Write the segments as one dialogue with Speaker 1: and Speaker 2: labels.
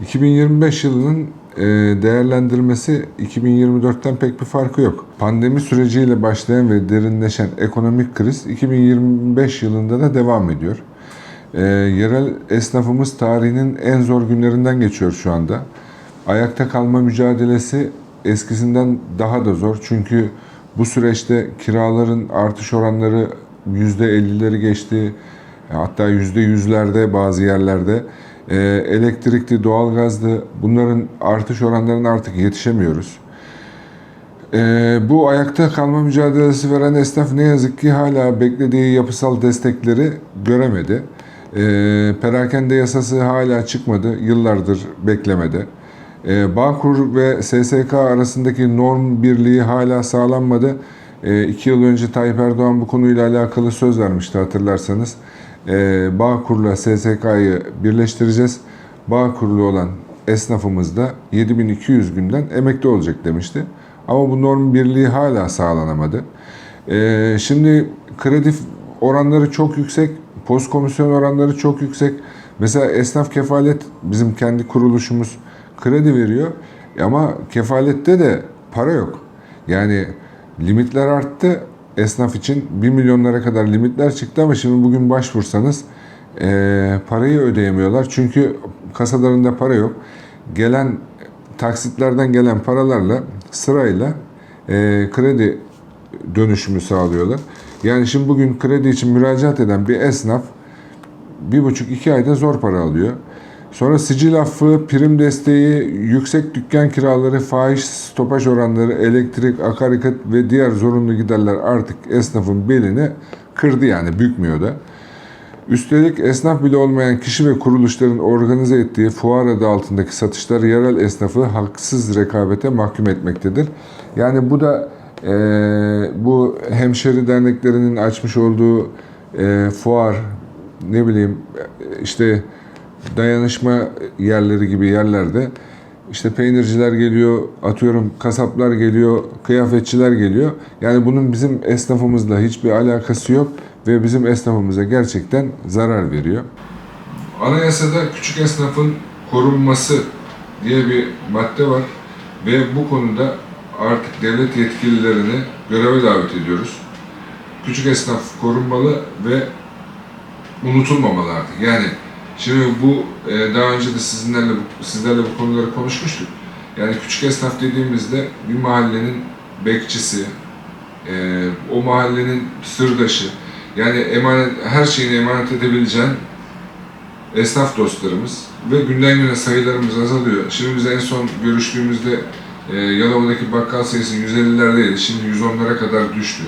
Speaker 1: 2025 yılının e, değerlendirmesi 2024'ten pek bir farkı yok. Pandemi süreciyle başlayan ve derinleşen ekonomik kriz 2025 yılında da devam ediyor. E, yerel esnafımız tarihinin en zor günlerinden geçiyor şu anda. Ayakta kalma mücadelesi eskisinden daha da zor. Çünkü bu süreçte kiraların artış oranları %50'leri geçti. Hatta %100'lerde bazı yerlerde. E, elektrikli, doğalgazlı bunların artış oranlarına artık yetişemiyoruz. Ee, bu ayakta kalma mücadelesi veren esnaf ne yazık ki hala beklediği yapısal destekleri göremedi. Ee, perakende yasası hala çıkmadı, yıllardır beklemede. Ee, Bağkur ve SSK arasındaki norm birliği hala sağlanmadı. Ee, iki yıl önce Tayyip Erdoğan bu konuyla alakalı söz vermişti hatırlarsanız. Ee, Bağkur'la SSK'yı birleştireceğiz. Bağkur'lu olan esnafımız da 7200 günden emekli olacak demişti. Ama bu norm birliği hala sağlanamadı. Ee, şimdi kredi oranları çok yüksek, post komisyon oranları çok yüksek. Mesela esnaf kefalet bizim kendi kuruluşumuz kredi veriyor ama kefalette de para yok. Yani limitler arttı. Esnaf için 1 milyonlara kadar limitler çıktı ama şimdi bugün başvursanız eee, parayı ödeyemiyorlar. Çünkü kasalarında para yok. Gelen taksitlerden gelen paralarla sırayla eee, kredi dönüşümü sağlıyorlar. Yani şimdi bugün kredi için müracaat eden bir esnaf bir buçuk iki ayda zor para alıyor. Sonra sicil affı, prim desteği, yüksek dükkan kiraları, fahiş stopaj oranları, elektrik, akaryakıt ve diğer zorunlu giderler artık esnafın belini kırdı yani bükmüyor da. Üstelik esnaf bile olmayan kişi ve kuruluşların organize ettiği fuar adı altındaki satışlar yerel esnafı haksız rekabete mahkum etmektedir. Yani bu da eee, bu hemşeri derneklerinin açmış olduğu eee, fuar, ne bileyim işte dayanışma yerleri gibi yerlerde işte peynirciler geliyor, atıyorum kasaplar geliyor, kıyafetçiler geliyor. Yani bunun bizim esnafımızla hiçbir alakası yok ve bizim esnafımıza gerçekten zarar veriyor. Anayasada küçük esnafın korunması diye bir madde var ve bu konuda artık devlet yetkililerini göreve davet ediyoruz. Küçük esnaf korunmalı ve unutulmamalı artık. Yani şimdi bu e, daha önce de sizinlerle sizlerle bu konuları konuşmuştuk. Yani küçük esnaf dediğimizde bir mahallenin bekçisi, e, o mahallenin sırdaşı, yani emanet her şeyini emanet edebileceğin esnaf dostlarımız ve günden güne sayılarımız azalıyor. Şimdi biz en son görüştüğümüzde e, Yalova'daki bakkal sayısı 150'lerdeydi. Şimdi 110'lara kadar düştü.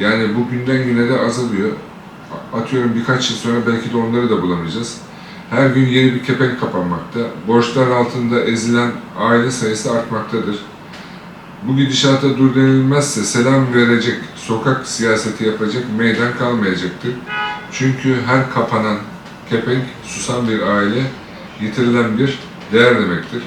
Speaker 1: Yani bu günden güne de azalıyor. Atıyorum birkaç yıl sonra belki de onları da bulamayacağız. Her gün yeni bir kepenk kapanmakta. Borçlar altında ezilen aile sayısı artmaktadır. Bu gidişata dur denilmezse selam verecek, sokak siyaseti yapacak meydan kalmayacaktır. Çünkü her kapanan kepenk susan bir aile, yitirilen bir değer demektir.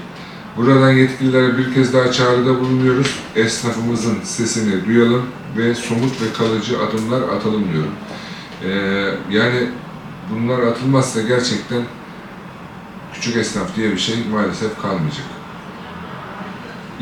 Speaker 1: Buradan yetkililere bir kez daha çağrıda bulunuyoruz. Esnafımızın sesini duyalım ve somut ve kalıcı adımlar atalım diyorum. Ee, yani bunlar atılmazsa gerçekten küçük esnaf diye bir şey maalesef kalmayacak.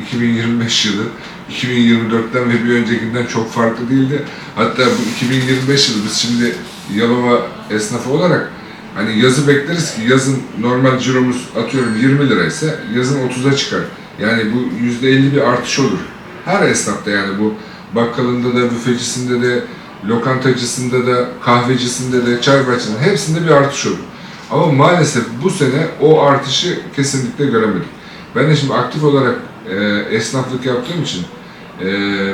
Speaker 1: 2025 yılı 2024'ten ve bir öncekinden çok farklı değildi. Hatta bu 2025 yılı biz şimdi Yalova esnafı olarak hani yazı bekleriz ki yazın normal ciromuz atıyorum 20 liraysa yazın 30'a çıkar. Yani bu %50 bir artış olur. Her esnafta yani bu bakkalında da, büfecisinde de, lokantacısında da, kahvecisinde de, çay bahçesinde hepsinde bir artış olur. Ama maalesef bu sene o artışı kesinlikle göremedik. Ben de şimdi aktif olarak e, esnaflık yaptığım için e,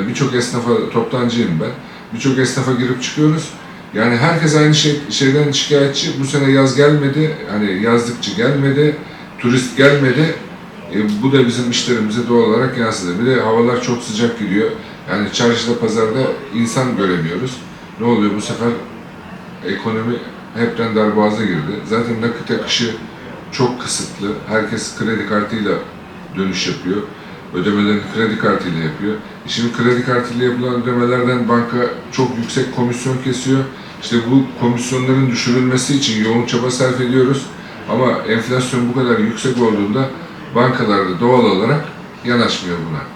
Speaker 1: birçok esnafa toptancıyım ben. Birçok esnafa girip çıkıyoruz. Yani herkes aynı şey, şeyden şikayetçi. Bu sene yaz gelmedi, hani yazlıkçı gelmedi, turist gelmedi. E, bu da bizim işlerimize doğal olarak yansıdı. Bir de havalar çok sıcak gidiyor. Yani çarşıda, pazarda insan göremiyoruz. Ne oluyor bu sefer? Ekonomi hepten darboğaza girdi. Zaten nakit akışı çok kısıtlı. Herkes kredi kartıyla dönüş yapıyor. Ödemelerini kredi kartıyla yapıyor. E Şimdi kredi kartıyla yapılan ödemelerden banka çok yüksek komisyon kesiyor. İşte bu komisyonların düşürülmesi için yoğun çaba sarf ediyoruz. Ama enflasyon bu kadar yüksek olduğunda bankalar da doğal olarak yanaşmıyor buna.